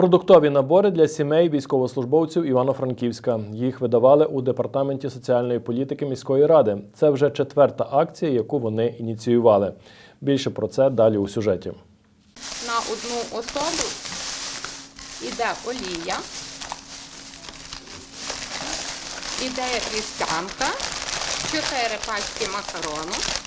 Продуктові набори для сімей військовослужбовців Івано-Франківська. Їх видавали у департаменті соціальної політики міської ради. Це вже четверта акція, яку вони ініціювали. Більше про це далі у сюжеті. на одну особу іде олія, іде вівсянка, 4 пачки макарону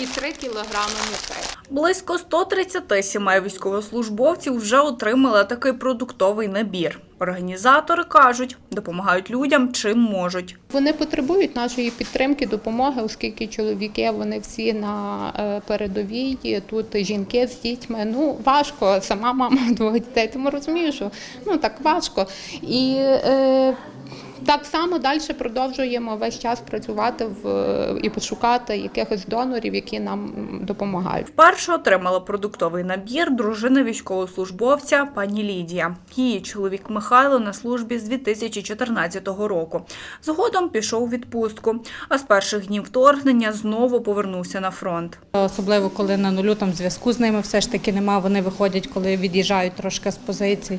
і 3 кілограми муки. Близько 130 сімей військовослужбовців вже отримали такий продуктовий набір. Організатори кажуть, допомагають людям чим можуть. Вони потребують нашої підтримки, допомоги, оскільки чоловіки вони всі на е, передовій. Тут жінки з дітьми. Ну важко, сама мама двох дітей. Тому розумію, що ну так важко. І е, так само далі продовжуємо весь час працювати в і пошукати якихось донорів, які нам допомагають. Вперше отримала продуктовий набір дружина військовослужбовця пані Лідія. Її чоловік Михайло на службі з 2014 року. Згодом пішов у відпустку, а з перших днів вторгнення знову повернувся на фронт. Особливо коли на нулю там зв'язку з ними все ж таки нема. Вони виходять, коли від'їжджають трошки з позицій.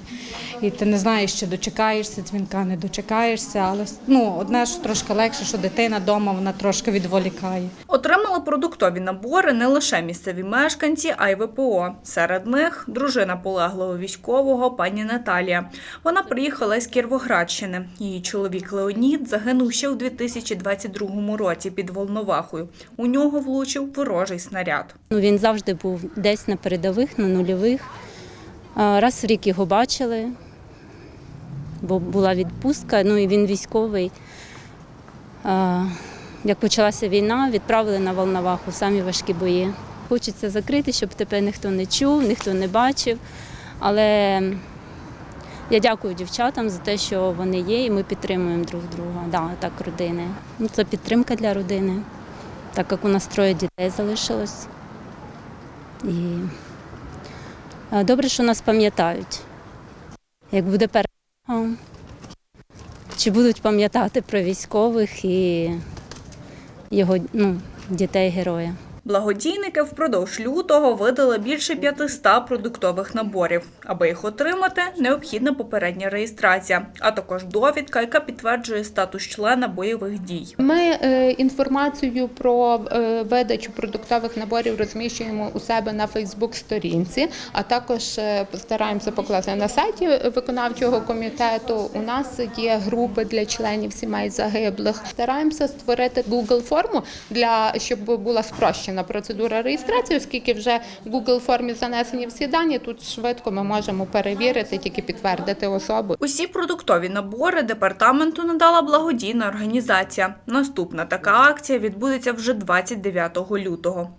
І ти не знаєш, чи дочекаєшся дзвінка, не дочекаєшся. Але ну, одне ж трошки легше, що дитина вдома вона трошки відволікає. Отримали продуктові набори не лише місцеві мешканці, а й ВПО. Серед них дружина полеглого військового пані Наталія. Вона приїхала з Кіровоградщини. Її чоловік Леонід загинув ще у 2022 році під Волновахою. У нього влучив ворожий снаряд. Ну, він завжди був десь на передових, на нульових. Раз в рік його бачили, бо була відпустка, ну і він військовий. Як почалася війна, відправили на Волноваху самі важкі бої. Хочеться закрити, щоб тепер ніхто не чув, ніхто не бачив. Але я дякую дівчатам за те, що вони є, і ми підтримуємо друг друга. Да, так, родини. Ну, Це підтримка для родини, так як у нас троє дітей залишилось. І е, добре, що нас пам'ятають. Як буде перемога, чи будуть пам'ятати про військових і його ну, дітей-героя. Благодійники впродовж лютого видали більше 500 продуктових наборів. Аби їх отримати, необхідна попередня реєстрація, а також довідка, яка підтверджує статус члена бойових дій. Ми е, інформацію про е, видачу продуктових наборів розміщуємо у себе на Фейсбук-сторінці, а також е, стараємося покласти на сайті виконавчого комітету. У нас є групи для членів сімей загиблих. Стараємося створити Google форму для щоб була спрощена процедура реєстрації, оскільки вже в Google формі занесені всі дані. Тут швидко ми можемо перевірити, тільки підтвердити особу. Усі продуктові набори департаменту надала благодійна організація. Наступна така акція відбудеться вже 29 лютого.